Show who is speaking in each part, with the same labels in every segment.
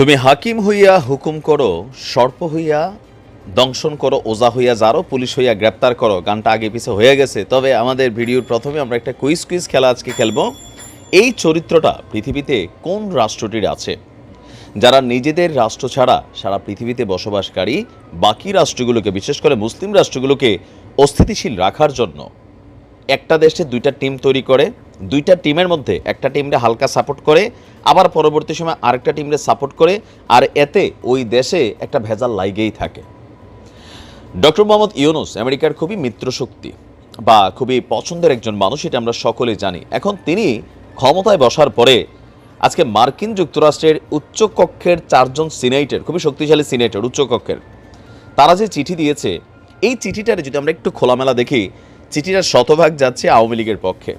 Speaker 1: তুমি হাকিম হইয়া হুকুম করো, সর্প হইয়া, দংশন করো, ওজা হইয়া যারো, পুলিশ হইয়া গ্রেপ্তার করো, গানটা আগে পিছে হয়ে গেছে। তবে আমাদের ভিডিওর প্রথমে আমরা একটা কুইজ কুইজ খেলা আজকে খেলব। এই চরিত্রটা পৃথিবীতে কোন রাষ্ট্রটির আছে? যারা নিজেদের রাষ্ট্র ছাড়া সারা পৃথিবীতে বসবাসকারী, বাকি রাষ্ট্রগুলোকে, বিশেষ করে মুসলিম রাষ্ট্রগুলোকে অস্থিতিশীল রাখার জন্য একটা দেশে দুইটা টিম তৈরি করে দুইটা টিমের মধ্যে একটা টিমরে হালকা সাপোর্ট করে, আবার পরবর্তী সময় আরেকটা টিমরে সাপোর্ট করে, আর এতে ওই দেশে একটা ভেজাল লাইগেই থাকে। ডক্টর মোহাম্মদ ইউনুস আমেরিকার খুবই মিত্রশক্তি বা খুবই পছন্দের একজন মানুষ এটা আমরা সকলে জানি। এখন তিনি ক্ষমতায় বসার পরে আজকে মার্কিন যুক্তরাষ্ট্রের উচ্চকক্ষের চারজন সিনেটের, খুবই শক্তিশালী সিনেটর, উচ্চকক্ষের, তারা যে চিঠি দিয়েছে, এই চিঠিটারে যদি আমরা একটু খোলামেলা দেখি, চিঠিটার শতভাগ যাচ্ছে আওয়ামী লীগের পক্ষে।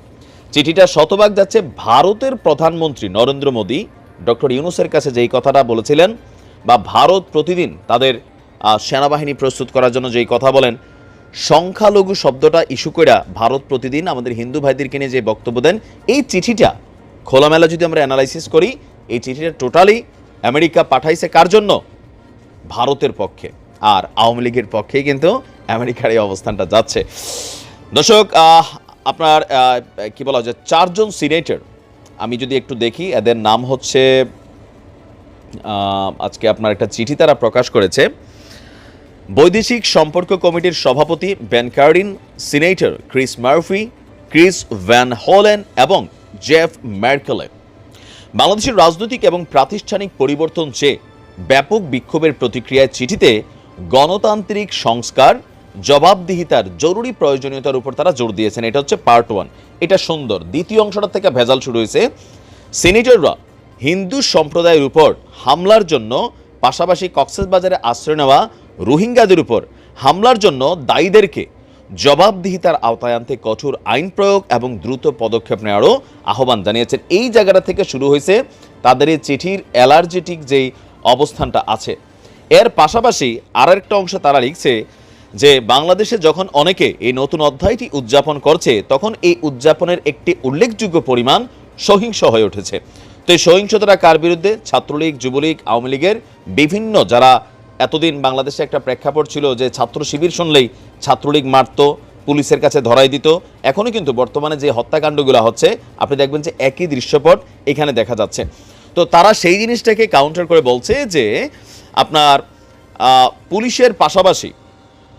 Speaker 1: চিঠিটার শতভাগ যাচ্ছে ভারতের প্রধানমন্ত্রী নরেন্দ্র মোদী। ডক্টর ইউনুসের কাছে যেই কথাটা বলেছিলেন বা ভারত প্রতিদিন তাদের সেনাবাহিনী প্রস্তুত করার জন্য যেই কথা বলেন, সংখ্যালঘু শব্দটা ইস্যু করে ভারত প্রতিদিন আমাদের হিন্দু ভাইদেরকে নিয়ে যে বক্তব্য দেন, এই চিঠিটা খোলামেলা যদি আমরা অ্যানালাইসিস করি, এই চিঠিটা টোটালি আমেরিকা পাঠাইছে কার জন্য? ভারতের পক্ষে। আর আওয়ামী লীগের পক্ষেই কিন্তু আমেরিকার এই অবস্থানটা যাচ্ছে। দর্শক আপনার কি বলা যায়, চারজন সিনেটর। আমি যদি একটু দেখি, এদের নাম হচ্ছে আজকে আপনার একটা চিঠি তারা প্রকাশ করেছে। বৈদেশিক সম্পর্ক কমিটির সভাপতি Ben Cardin, senator Chris Murphy, Chris Van Hollen এবং জেফ ম্যার্কেলে। বাংলাদেশের রাজনৈতিক এবং প্রাতিষ্ঠানিক পরিবর্তন চেয়ে ব্যাপক বিক্ষোভের প্রতিক্রিয়ায় চিঠিতে গণতান্ত্রিক সংস্কার জবাবদিহিতার জরুরি প্রয়োজনীয়তার উপর তারা জোর দিয়েছেন। এটা হচ্ছে পার্ট ওয়ান এটা সুন্দর। দ্বিতীয় অংশটা থেকে ভেজাল শুরু হয়েছে। সিনেটররা হিন্দু সম্প্রদায়ের উপর হামলার জন্য, পাশাপাশি কক্সবাজারে আশ্রয় নেওয়া রোহিঙ্গাদের উপর হামলার জন্য দায়ীদেরকে জবাবদিহিতার আওতায় আনতে কঠোর আইন প্রয়োগ এবং দ্রুত পদক্ষেপ নেওয়ারও আহ্বান জানিয়েছেন। এই জায়গাটা থেকে শুরু হয়েছে তাদের এই চিঠির অ্যালার্জেটিক যেই অবস্থানটা আছে। এর পাশাপাশি আর একটা অংশ তারা লিখছে যে বাংলাদেশে যখন অনেকে এই নতুন অধ্যায়টি উদযাপন করছে, তখন এই উদযাপনের একটি উল্লেখযোগ্য পরিমাণ সহিংস হয়ে উঠেছে। তো এই সহিংসতাটা কার বিরুদ্ধে? ছাত্রলীগ, যুবলীগ, আওয়ামী লীগের বিভিন্ন যারা এতদিন বাংলাদেশে একটা প্রেক্ষাপট ছিল যে ছাত্র শিবির শুনলেই ছাত্রলীগ মারত, পুলিশের কাছে ধরাই দিত এখনও কিন্তু বর্তমানে যে হত্যাকাণ্ডগুলো হচ্ছে, আপনি দেখবেন যে একই দৃশ্যপট এখানে দেখা যাচ্ছে। তো তারা সেই জিনিসটাকে কাউন্টার করে বলছে যে আপনার পুলিশের পাশাপাশি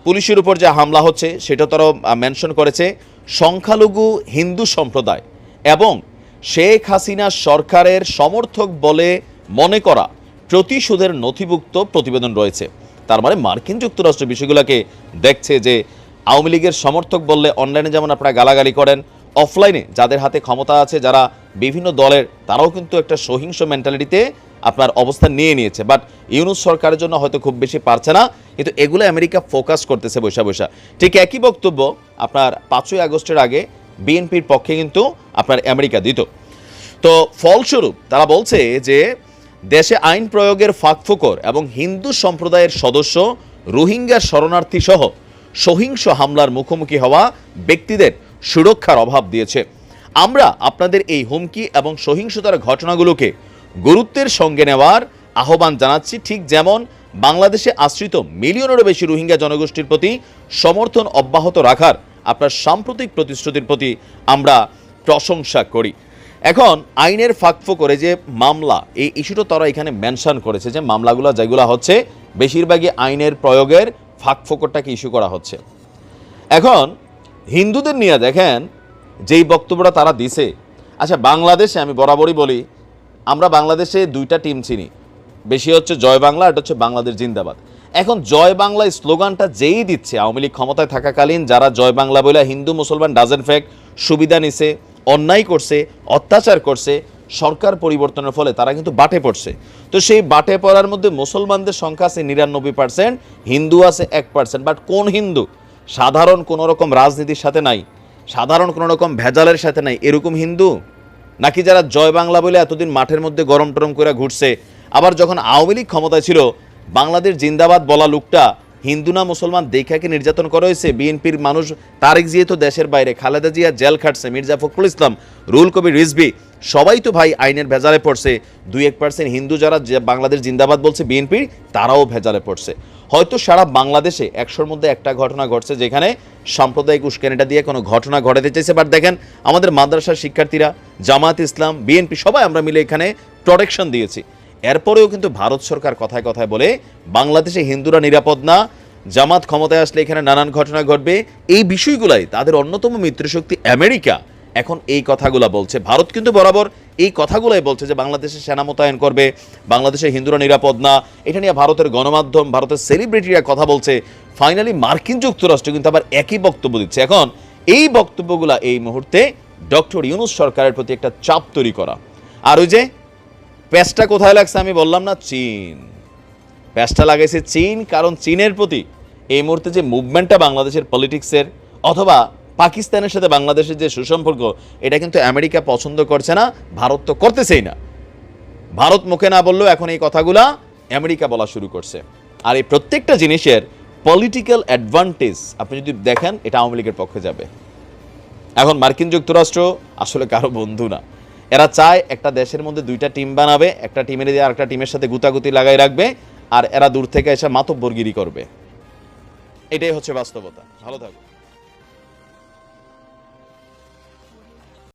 Speaker 1: পুলিশের উপর যে হামলা হচ্ছে, সেটা তারা মেনশন করেছে সংখ্যালঘু হিন্দু সম্প্রদায় এবং শেখ হাসিনা সরকারের সমর্থক বলে মনে করা প্রতিশোধের নথিভুক্ত প্রতিবেদন রয়েছে। তার মানে মার্কিন যুক্তরাষ্ট্র বিষয়গুলোকে দেখছে যে আওয়ামী লীগের সমর্থক বললে অনলাইনে যেমন আপনারা গালাগালি করেন, অফলাইনে যাদের হাতে ক্ষমতা আছে, যারা বিভিন্ন দলের, তারাও কিন্তু একটা সহিংস মেন্টালিটিতে আপনার অবস্থান নিয়ে নিয়েছে। বাট ইউনুস সরকারের জন্য হয়তো খুব বেশি পারছে না, কিন্তু এগুলো আমেরিকা ফোকাস করতেছে বৈশা বৈশা। ঠিক একই বক্তব্য আপনার পাঁচই আগস্টের আগে বিএনপির পক্ষে কিন্তু আপনার আমেরিকা দিত। তো ফলস্বরূপ তারা বলছে যে, দেশে আইন প্রয়োগের ফাঁকফোকর এবং হিন্দু সম্প্রদায়ের সদস্য রোহিঙ্গা শরণার্থী সহ সহিংস হামলার মুখোমুখি হওয়া ব্যক্তিদের সুরক্ষার অভাব দিয়েছে। আমরা আপনাদের এই হুমকি এবং সহিংসতার ঘটনাগুলোকে গুরুত্বের সঙ্গে নেওয়ার আহ্বান জানাচ্ছি ঠিক যেমন বাংলাদেশে আশ্রিত মিলিয়নেরও বেশি রোহিঙ্গা জনগোষ্ঠীর প্রতি সমর্থন অব্যাহত রাখার আপনার সাম্প্রতিক প্রতিশ্রুতির প্রতি আমরা প্রশংসা করি। এখন আইনের ফাঁকফো করে যে মামলা, এই ইস্যুটা তারা এখানে মেনশন করেছে যে মামলাগুলো যেগুলো হচ্ছে, বেশিরভাগই আইনের প্রয়োগের ফাঁকফোকরটাকে ইস্যু করা হচ্ছে। এখন হিন্দুদের নিয়ে দেখেন, যেই বক্তব্যটা তারা দিছে আচ্ছা বাংলাদেশে আমি বরাবরই বলি আমরা বাংলাদেশে দুইটা টিম চিনি। বেশি হচ্ছে জয় বাংলা, এটা হচ্ছে বাংলাদেশ জিন্দাবাদ। এখন জয় বাংলা স্লোগানটা যেই দিচ্ছে, আওয়ামী লীগ ক্ষমতায় থাকাকালীন যারা জয় বাংলা বলে হিন্দু, মুসলমান ডাজেন ফ্যাক্ট সুবিধা নিছে, অন্যায় করছে, অত্যাচার করছে, সরকার পরিবর্তনের ফলে তারা কিন্তু বাটে পড়ছে। তো সেই বাটে পড়ার মধ্যে মুসলমানদের সংখ্যা আছে নিরানব্বই পার্সেন্ট হিন্দু আছে এক পার্সেন্ট বাট কোন হিন্দু? সাধারণ কোনো রকম রাজনীতির সাথে নাই, সাধারণ কোনো রকম ভেজালের সাথে নাই, এরকম হিন্দু? নাকি যারা জয় বাংলা বলে এতদিন মাঠের মধ্যে গরম টরম করে ঘুরছে, আবার যখন আওয়ামী লীগ ক্ষমতায় ছিল, বাংলাদেশ জিন্দাবাদ বলা লোকটা হিন্দু না মুসলমান দেখাকে নির্যাতন করা হয়েছে। বিএনপির মানুষ তারেক জিয়া তো দেশের বাইরে, খালেদা জিয়া জেল খাটছে, মির্জা ফখরুল ইসলাম রুল কবির রিজবি সবাই তো ভাই আইনের ভেজালে পড়ছে। দুই এক পার্সেন্ট হিন্দু যারা বাংলাদেশ জিন্দাবাদ বলছে বিএনপির তারাও ভেজালে পড়ছে। হয়তো সারা বাংলাদেশে একশোর মধ্যে একটা ঘটনা ঘটছে যেখানে সাম্প্রদায়িক উস্কানিটা দিয়ে কোনো ঘটনা ঘটাতে চাইছে। বাট দেখেন, আমাদের মাদ্রাসার শিক্ষার্থীরা জামাত ইসলাম, বিএনপি, সবাই আমরা মিলে এখানে প্রোটেকশন দিয়েছি। এরপরেও কিন্তু ভারত সরকার কথায় কথায় বলে, বাংলাদেশে হিন্দুরা নিরাপদ না, জামাত ক্ষমতায় আসলে এখানে নানান ঘটনা ঘটবে। এই বিষয়গুলাই তাদের অন্যতম মিত্রশক্তি আমেরিকা এখন এই কথাগুলা বলছে। ভারত কিন্তু বরাবর এই কথাগুলাই বলছে যে বাংলাদেশে সেনা মোতায়েন করবে, বাংলাদেশে হিন্দুরা নিরাপদ না। এটা নিয়ে ভারতের গণমাধ্যম, ভারতের সেলিব্রিটিরা কথা বলছে। ফাইনালি মার্কিন যুক্তরাষ্ট্র কিন্তু আবার একই বক্তব্য দিচ্ছে। এখন এই বক্তব্যগুলা এই মুহূর্তে ডক্টর ইউনুস সরকারের প্রতি একটা চাপ তৈরি করা। আর ওই যে প্যাচটা কোথায় লাগছে আমি বললাম না, চীন। প্যাচটা লাগাইছে চীন, কারণ চীনের প্রতি এই মুহূর্তে যে মুভমেন্টটা বাংলাদেশের পলিটিক্সের অথবা পাকিস্তানের সাথে বাংলাদেশের যে সুসম্পর্ক, এটা কিন্তু আমেরিকা পছন্দ করছে না, ভারত তো করতেছেই না। ভারত মুখে না বললেও এখন এই কথাগুলা আমেরিকা বলা শুরু করছে। আর এই প্রত্যেকটা জিনিসের পলিটিক্যাল অ্যাডভান্টেজ আপনি যদি দেখেন, এটা আওয়ামী লীগের পক্ষে যাবে। এখন মার্কিন যুক্তরাষ্ট্র আসলে কারও বন্ধু না। এরা চায় একটা দেশের মধ্যে দুইটা টিম বানাবে, একটা টিমের দিয়ে আরেকটা টিমের সাথে গুতাগুতি লাগাই রাখবে, আর এরা দূর থেকে এসে মাতব্বরগিরি করবে। এটাই হচ্ছে বাস্তবতা। ভালো থাকো